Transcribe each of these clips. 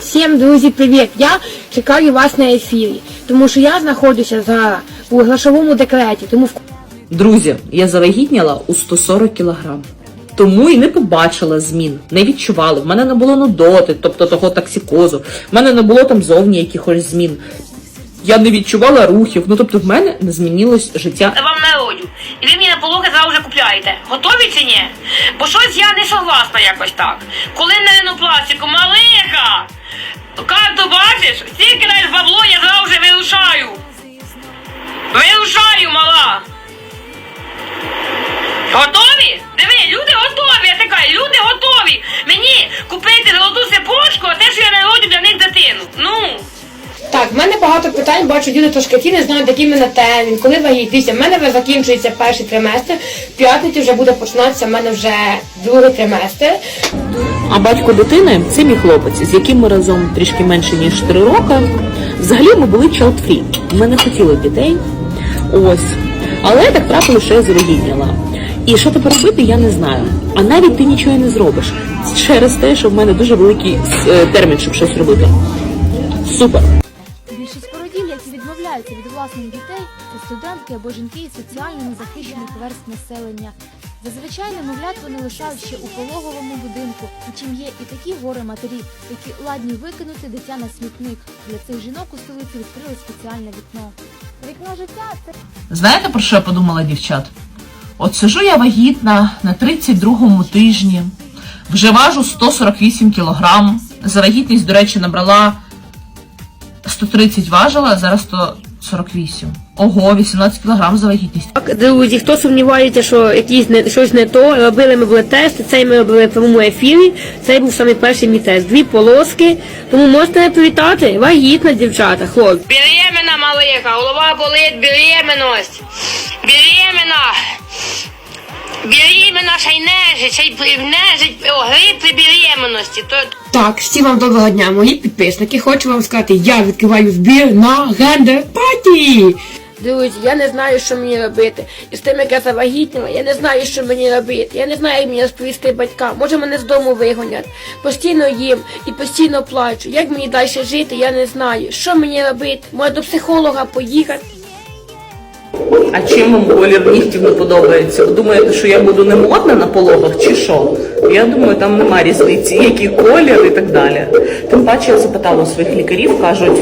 Всім, друзі, привіт! Я чекаю вас на ефірі, тому що я знаходжуся зараз у грошовому декреті, тому в Друзі, я завагітніла у 140 кілограм. Тому і не побачила змін, не відчувала. В мене не було нудоти, тобто того токсикозу. В мене не було там зовні якихось змін. Я не відчувала рухів. Ну тобто в мене не змінилось життя. Я вам народю. І ви мені на пологи зразу вже купляєте. Готові чи ні? Бо щось я не согласна якось так. Коли на Sí, бачу, люди трошки не знають, який мене термін, коли вагітність. В мене закінчується перший триместр, в п'ятницю вже буде починатися в мене вже другий триместр. А батько дитини це мій хлопець, з яким ми разом трішки менше ніж 3 роки. Взагалі ми були child free. Ми не хотіли дітей. Ось. Але так трапилося, що я завагітніла. І що тепер робити, я не знаю. А навіть ти нічого не зробиш. Через те, що в мене дуже великий е, термін, щоб щось робити. Супер. Більшість породіль, які відмовляються від власних дітей, це студентки або жінки із соціально незахищених верст населення. Зазвичай немовлят вони лишають ще у пологовому будинку. Втім, є і такі горе матері, які ладні викинути дитя на смітник. Для цих жінок у столиці відкрили спеціальне вікно. Вікно життя це Знаєте, про що я подумала, дівчат? От сижу я вагітна на 32-му тижні, вже важу 148 кілограм. За вагітність, до речі, набрала 130 важила, зараз 148. Ого, 18 кілограм за вагітність. Так, друзі, хто сумнівається, що якісь не щось не то, робили ми були тести, цей ми робили в прямому ефірі. Цей був саме перший мій тест. Дві полоски. Тому можете не привітати. Вагітна дівчата, хлопці. Беременна малиха, голова болить, беременность. Беременна. Беременна, ще й нежить, ще й нежить, о, грип при беременності. То, Так, всім вам доброго дня, мої підписники. Хочу вам сказати, я відкриваю збір на гендер паті. Друзі, я не знаю, що мені робити. І з тим, як я завагітніла, я не знаю, що мені робити. Я не знаю, як мені розповісти батькам. Може мене з дому вигонять. Постійно їм і постійно плачу. Як мені далі жити, я не знаю. Що мені робити? Може до психолога поїхати. А чим вам колір нігтів не подобається? Ви думаєте, що я буду не модна на пологах чи що? Я думаю, там нема різниці, який колір і так далі. Тим паче я запитала своїх лікарів, кажуть,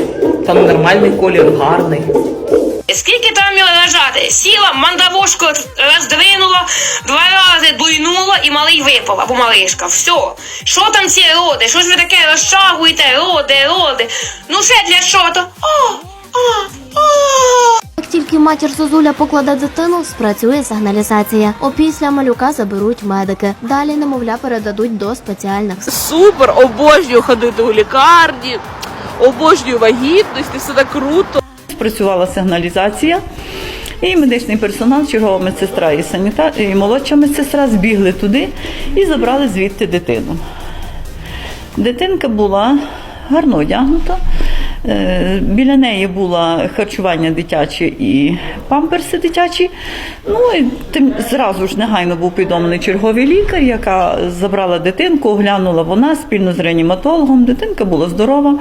там нормальний колір, гарний. скільки там його лежати? Сіла, мандавошку роздвинула, два рази дуйнула і малий випав, або малишка. Все. Що там ці роди? Що ж ви таке розчагуєте? Роди, роди. Ну ще для що то? О, о. Як матір Зозуля покладе дитину, спрацює сигналізація. Опісля малюка заберуть медики. Далі немовля передадуть до спеціальних Супер! Обожнюю ходити у лікарні, обожнюю вагітності, все так круто. Спрацювала сигналізація, і медичний персонал, чергова медсестра і санітар, і молодша медсестра збігли туди і забрали звідти дитину. Дитинка була гарно одягнута. Е, Біля неї було харчування дитяче і памперси дитячі. Ну і тим зразу ж негайно був повідомлений черговий лікар, яка забрала дитинку, оглянула вона спільно з реаніматологом. Дитинка була здорова.